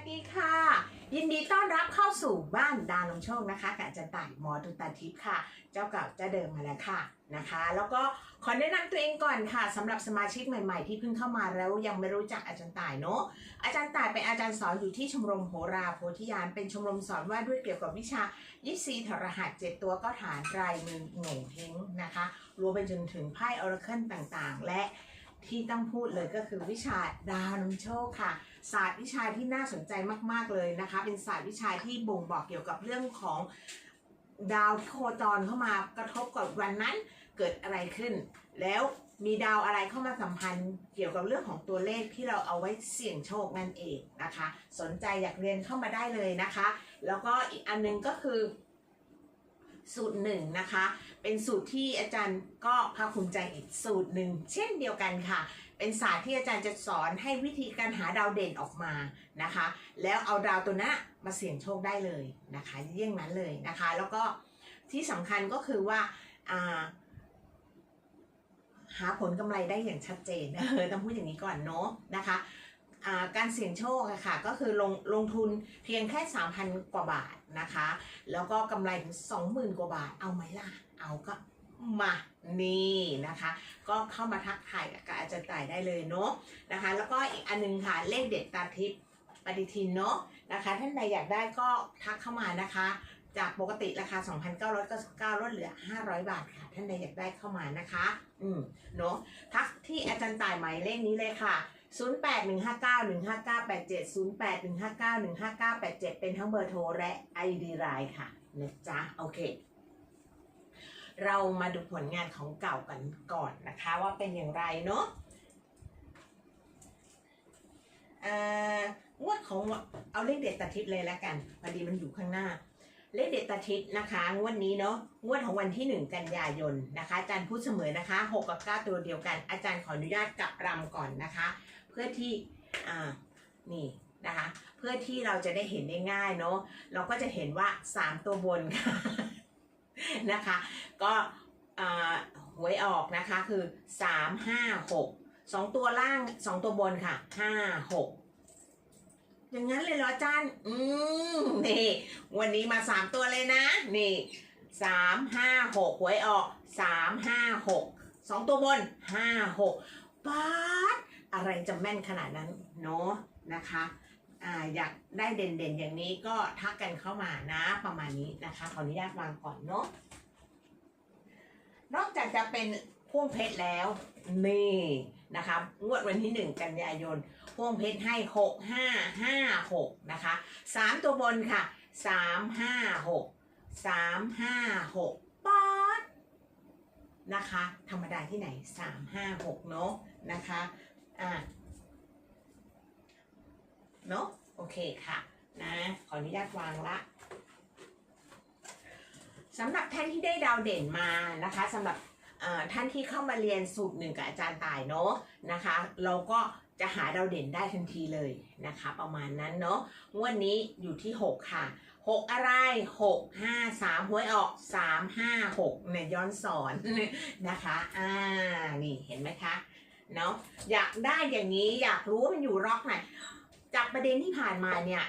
วัสดีค่ะ ยินดีต้อนรับเข้าสู่บ้านดาลงโชคนะคะกับอาจารย์ต่ายหมอตุตาทิพย์ค่ะ เจ้าเก่าเจ้าเดิมมาแล้วค่ะนะคะ แล้วก็ขอแนะนำตัวเองก่อนค่ะสำหรับสมาชิกใหม่ ๆ ที่เพิ่งเข้ามาแล้วยังไม่รู้จักอาจารย์ต่ายเนาะอาจารย์ต่ายเป็นอาจารย์สอนอยู่ที่ชมรมโหราโพธิญาณเป็นชมรมสอนว่าด้วยเกี่ยวกับวิชายิปซีถรหัสเจ็ดตัวก็ฐานไรมือโง่เฮงนะคะรวมไปจนถึงไพ่ออร์เคิลต่างๆ และที่ต้องพูดเลยก็คือวิชาดาวนำโชคค่ะ ศาสตร์วิชาที่น่าสนใจมาก ๆเลยนะคะ เป็นศาสตร์วิชาที่บ่งบอกเกี่ยวกับเรื่องของดาวที่โคจรเข้ามากระทบกับวันนั้นเกิดอะไรขึ้น แล้วมีดาวอะไรเข้ามาสัมพันธ์เกี่ยวกับเรื่องของตัวเลขที่เราเอาไว้เสี่ยงโชคนั่นเองนะคะ สนใจอยากเรียนเข้ามาได้เลยนะคะ แล้วก็อีกอันหนึงก็คือ สูตรหนึ่งนะคะ เป็นสูตรที่อาจารย์ก็ภาคภูมิใจอีกสูตรหนึ่งเช่นเดียวกันค่ะ เป็นศาสตร์ที่อาจารย์จะสอนให้วิธีการหาดาวเด่นออกมานะคะ แล้วเอาดาวตัวนั้นมาเสี่ยงโชคได้เลยนะคะเยี่ยงนั้นเลยนะคะ แล้วก็ที่สำคัญก็คือว่าาหาผลกำไรได้อย่างชัดเจนเออต้องพูดอย่างนี้ก่อนเนาะนะคะ การเสี่ยงโชคอะค่ะก็คือลงลงทุนเพียงแค่ 3,000 กว่าบาทนะคะ แล้วก็กำไรถึง 20,000 กว่าบาทเอาไหมล่ะ เอาก็มานี่นะคะ ก็เข้ามาทักทายกับอาจารย์ต่ายได้เลยเนาะนะคะ แล้วก็อีกอันหนึงค่ะเลขเด็ดตาทิพย์ปฏิทินเนาะนะคะ ท่านใดอยากได้ก็ทักเข้ามานะคะ จากปกติราคา 2,999ลดเหลือ 500 บาทค่ะ ท่านใดอยากได้เข้ามานะคะ อืมเนาะทักที่อาจารย์ต่ายหมายเลขนี้เลยค่ะ 0815915987 0815915987 เป็นทั้งเบอร์โทรและ ID ไลน์ค่ะนะจ๊ะโอเคเรามาดูผลงานของเก่ากันก่อนนะคะว่าเป็นอย่างไรเนาะอ่องวดของเอาเลขเด็ดตาทิพย์เลยแล้วกันพอดีมันอยู่ข้างหน้า เลขเด็ดตาทิพย์นะคะงวดนี้เนาะงวดของวันที่ 1 กันยายนนะคะ อาจารย์พูดเสมอนะคะ 6 กับ 9 ตัวเดียวกัน อาจารย์ขออนุญาตกลับรำก่อนนะคะ เพื่อที่อ่านี่นะคะเพื่อที่เราจะได้เห็นได้ง่ายเนาะเราก็จะเห็นว่า 3 ตัวบนค่ะนะคะ ก็อ่าหวยออกนะคะคือ 3 5 6 2 ตัวล่าง 2 ตัวบนค่ะ 5 6 อย่างนั้นเลยเหรอจารย์อืมนี่วันนี้มาสามตัวเลยนะ นี่สามห้าหกหวยออกสามห้าหกสองตัวบนห้าหก ป๊าดอะไรจะแม่นขนาดนั้นเนาะนะคะอ่าอยากได้เด่นๆอย่างนี้ก็ทักกันเข้ามานะประมาณนี้นะคะขออนุญาตวางก่อนเนาะนอกจากจะเป็นพ่วงเพชรแล้วนี่นะคะงวดวันที่หนึ่งกันยายนพ่วงเพชรให้หกห้าห้าหกนะคะสามตัวบนค่ะสามห้าหกสามห้าหกป๊อด นะคะ ธรรมดาที่ไหนสามห้าหกเนาะนะคะอะเนาะโอเคค่ะนะขออนุญาตวางละสำหรับท่านที่ได้ดาวเด่นมานะคะสำหรับท่านที่เข้ามาเรียนสูตรหนึ่งกับอาจารย์ต่ายเนาะนะคะ เราก็จะหาดาวเด่นได้ทันทีเลยนะคะ ประมาณนั้นเนาะงวดนี้อยู่ที่ 6 ค่ะ 6อะไร6 5 3หวยออก3 5 6เนี่ยย้อนสอนนะคะอ่านี่เห็นไหมคะเนาะอยากได้อย่างนี้อยากรู้ว่ามันอยู่ร็อกไหนจากประเด็นที่ผ่านมาเนี่ย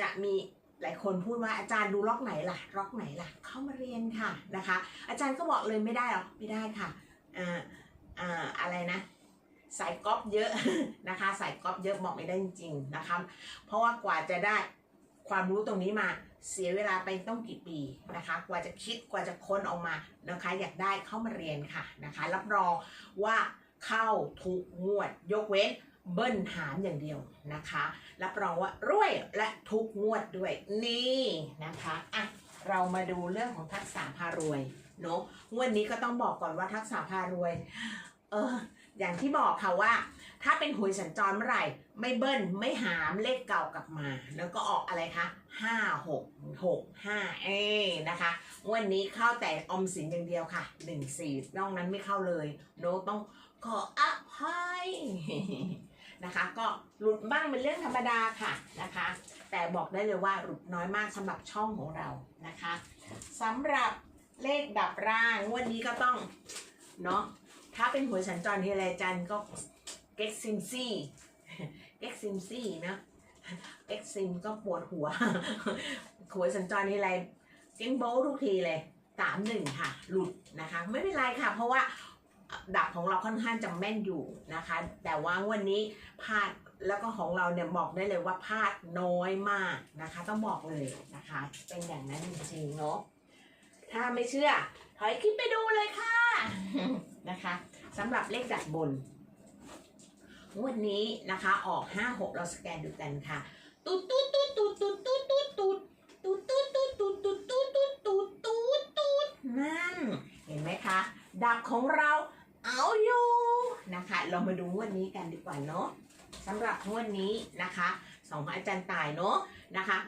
จะมีหลายคนพูดว่าอาจารย์ดูล็อกไหนล่ะล็อกไหนล่ะ เข้ามาเรียนค่ะนะคะ อาจารย์ก็บอกเลยไม่ได้หรอกไม่ได้ค่ะอ่าอ่าอะไรนะสายก๊อปเยอะนะคะ สายก๊อปเยอะบอกไม่ได้จริงๆนะคะ เพราะว่ากว่าจะได้ ความรู้ตรงนี้มาเสียเวลาไปต้องกี่ปีนะคะ กว่าจะคิดกว่าจะค้นออกมานะคะ อยากได้เข้ามาเรียนค่ะนะคะ รับรองว่าเข้าทุกงวด ยกเว้นเบิ้ลหารอย่างเดียวนะคะ รับรองว่ารวยและทุกงวดด้วยนี่นะคะอะเรามาดูเรื่องของทักษะพารวยเนาะงวดนี้ก็ต้องบอกก่อนว่าทักษะพารวย เอออย่างที่บอกค่ะว่า ถ้าเป็นหวยสัญจรเมื่อไหร่ ไม่เบิ้ลไม่หามเลขเก่ากลับมา แล้วก็ออกอะไรคะห้าหกหกห้าเอ้นะคะวันนี้เข้าแต่อมสินอย่างเดียวค่ะหนึ่งสี่นอกนั้นไม่เข้าเลยโนต้องขออภัยนะคะ ก็หลุดบ้างเป็นเรื่องธรรมดาค่ะนะคะ แต่บอกได้เลยว่าหลุดน้อยมากสำหรับช่องของเรานะคะสำหรับเลขดับร่างงวันนี้ก็ต้องเนาะถ้าเป็นหวยสัญจรทีไรจันก็ เก็กซิมซี่เก็กซิมซี่นะเอ็กซิมก็ปวดหัวขวสัญจรนี่อะไรเก้งโบ้ทุกทีเลยสามหนึ่งค่ะ หลุดนะคะ ไม่เป็นไรค่ะ เพราะว่าดับของเราค่อนข้างจะแม่นอยู่นะคะ แต่ว่าวันนี้พลาดแล้วก็ของเราเนี่ยบอกได้เลยว่าพลาดน้อยมากนะคะ ต้องบอกเลยนะคะ เป็นอย่างนั้นจริงๆเนาะถ้าไม่เชื่อถอยคลิปไปดูเลยค่ะนะคะสำหรับเลขดับบน งวดนี้นะคะออก 5 6 เราสแกนดูกันค่ะตูดตูดตูดตูดตูดตูดตูดตูดตูดตูดตูดตูดตูดตูดตูดตูดตูดตูดนั่นเห็นไหมคะดับของเราเอาอยู่นะคะ เรามาดูงวดนี้กันดีกว่าเนาะสำหรับงวดนี้นะคะสองของอาจารย์ตายเนาะนะคะ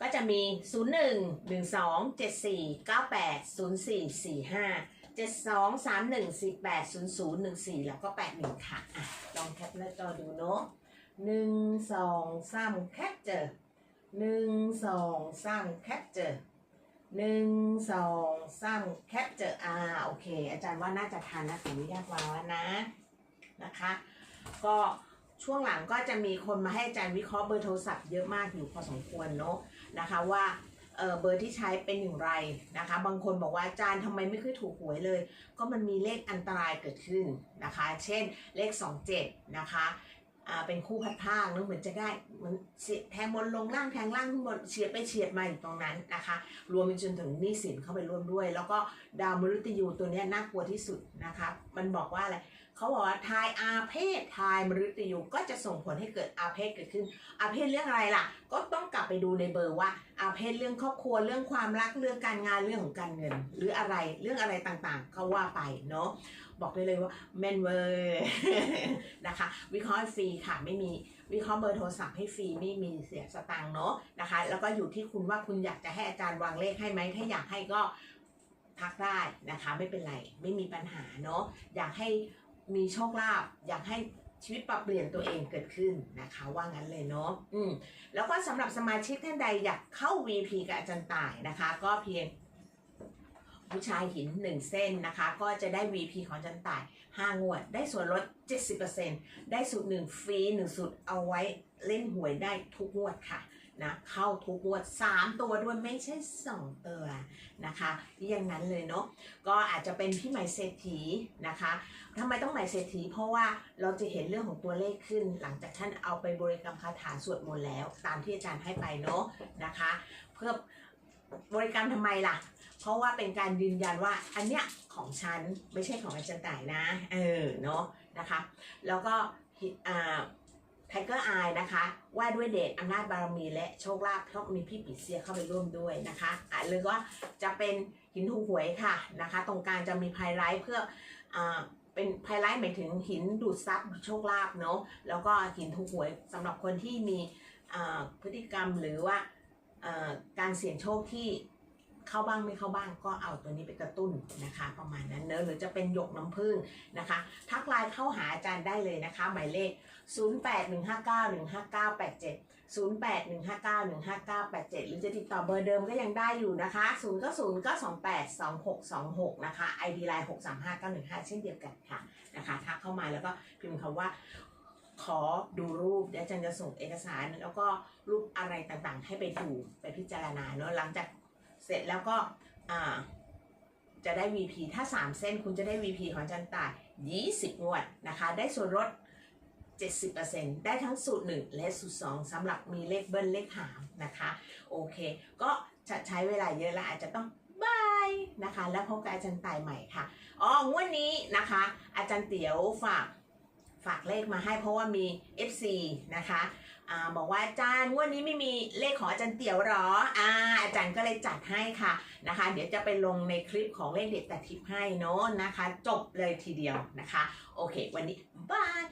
ก็จะมี 0 1 1 2 7 4 9 8 0 4 4 5 7 2 3 1 4 8 0 0 1 4แปดศูนย์ศูนย์หนึ่งสี่แล้วก็8 1ค่ะอะลองแคปหน้าจอดูเนาะหนึ่งสองสามแคปเจอหนึ่งสองสามแคปเจอหนึ่งสองสามแคปเจออ่าโอเค อาจารย์ว่าน่าจะทันนะขออนุญาตวางแล้วนะนะคะ ก็ช่วงหลังก็จะมีคนมาให้อาจารย์วิเคราะห์เบอร์โทรศัพท์เยอะมากอยู่พอสมควรเนาะนะคะว่า เออเบอร์ที่ใช้เป็นอย่างไรนะคะ บางคนบอกว่าอาจารย์ทำไมไม่เคยถูกหวยเลย ก็มันมีเลขอันตรายเกิดขึ้นนะคะ เช่นเลข 27 นะคะอ่าเป็นคู่พัดพากเนอะเหมือนจะได้เหมือนเสียแทงบนลงล่างแทงล่างขึ้นบนเฉียดไปเฉียดมาอยู่ตรงนั้นนะคะ รวมไปจนถึงหนี้สินเข้าไปร่วมด้วย แล้วก็ดาวมฤตยูตัวนี้น่ากลัวที่สุดนะคะ มันบอกว่าอะไร เขาบอกว่าทายอาเพศทายมฤตยูก็จะส่งผลให้เกิดอาเพศเกิดขึ้น อาเพศเรื่องอะไรล่ะ ก็ต้องกลับไปดูในเบอร์ว่า อาเพศเรื่องครอบครัวเรื่องความรักเรื่องการงานเรื่องของการเงิน หรืออะไรเรื่องอะไรต่างๆเขาว่าไปเนาะบอกได้เลยว่าแมนเวอร์นะคะ วิเคราะห์ฟรีค่ะไม่มีวิเคราะห์เบอร์โทรศัพท์ให้ฟรีไม่มีเสียสตังค์เนาะนะคะ แล้วก็อยู่ที่คุณว่าคุณอยากจะให้อาจารย์วางเลขให้ไหมถ้าอยากให้ก็ทักได้นะคะ ไม่เป็นไรไม่มีปัญหาเนาะอยากให้ มีโชคลาภอยากให้ชีวิตปรับเปลี่ยนตัวเองเกิดขึ้นนะคะ ว่างั้นเลยเนาะอืมแล้วก็สำหรับสมาชิกท่านใดอยากเข้า VP กับอาจารย์ต่ายนะคะ ก็เพียงผู้ชายหิน 1 เส้นนะคะ ก็จะได้ VP ของอาจารย์ต่าย 5 งวด ได้ส่วนลด 70%ได้สูตรหนึ่งฟรี1สูตรเอาไว้เล่นหวยได้ทุกงวดค่ะ นะเข้าทุกงวด 3 ตัวด้วยไม่ใช่ 2 ตัวนะคะอย่างนั้นเลยเนาะก็อาจจะเป็นพี่ใหม่เศรษฐีนะคะทำไมต้องใหม่เศรษฐี เพราะว่าเราจะเห็นเรื่องของตัวเลขขึ้น หลังจากท่านเอาไปบริกรรมคาถาสวดมนต์แล้ว ตามที่อาจารย์ให้ไปเนาะนะคะ เพื่อบริกรรมทำไมล่ะ เพราะว่าเป็นการยืนยันว่าอันเนี้ยของฉันไม่ใช่ของอาจารย์ต่ายนะ เออเนาะนะคะ แล้วก็อ่า ไทเกอร์อายนะคะ ว่าด้วยเดชอำนาจบารมีและโชคลาภต้องมีพี่ปีเสียเข้าไปร่วมด้วยนะคะอะหรือว่าจะเป็นหินถูหวยค่ะนะคะ ตรงกลางจะมีไพไลท์เพื่ออ่าเป็นไพไลท์หมายถึงหินดูดซับโชคลาภเนาะแล้วก็หินถูหวยสำหรับคนที่มีอ่าพฤติกรรมหรือว่าอ่าการเสี่ยงโชคที่ เข้าบ้างไม่เข้าบ้างก็เอาตัวนี้ไปกระตุ้นนะคะ ประมาณนั้นเนอะหรือจะเป็นหยกน้ำผึ้งนะคะ ทักไลน์เข้าหาอาจารย์ได้เลยนะคะ หมายเลข 0815915987 0815915987 หรือจะติดต่อเบอร์เดิมก็ยังได้อยู่นะคะ0ก็0ก็282626นะคะ ID ไลน์635915 เช่นเดียวกันค่ะนะคะทักเข้ามาแล้วก็พิมพ์คำว่าขอดูรูปเดี๋ยวอาจารย์จะส่งเอกสาร แล้วก็รูปอะไรต่างๆ ให้ไปดูไปพิจารณาเนอะหลังจาก เสร็จแล้วก็จะได้ VP ถ้า 3 เส้นคุณจะได้ VP ของอาจันตาย20 งวดนะคะ ได้ส่วนลด70%ได้ทั้งสูตร 1 และสูตร 2สำหรับมีเลขเบิ้ลเลขหางนะคะ โอเค ก็จะใช้เวลาเยอะและอาจจะต้องบายนะคะ แล้วพบกับอาจารย์ตายใหม่ค่ะอ๋องวดนี้นะคะ อาจารย์เตี๋ยวฝากฝากเลขมาให้เพราะว่ามี FC นะคะ อ่าบอกว่าอาจารย์งวดนี้ไม่มีเลขของอาจารย์เตี๋ยวหรออ่าอาจารย์ก็เลยจัดให้ค่ะนะคะ เดี๋ยวจะไปลงในคลิปของเลขเด็ดแต่ทิปให้เนาะนะคะ จบเลยทีเดียวนะคะ โอเค วันนี้บาย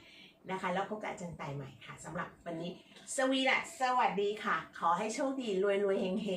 นะคะ แล้วพบกับอาจารย์ไต่ใหม่ค่ะสำหรับวันนี้ สวีดัสสวัสดีค่ะ ขอให้โชคดีรวยรวยเฮงเฮง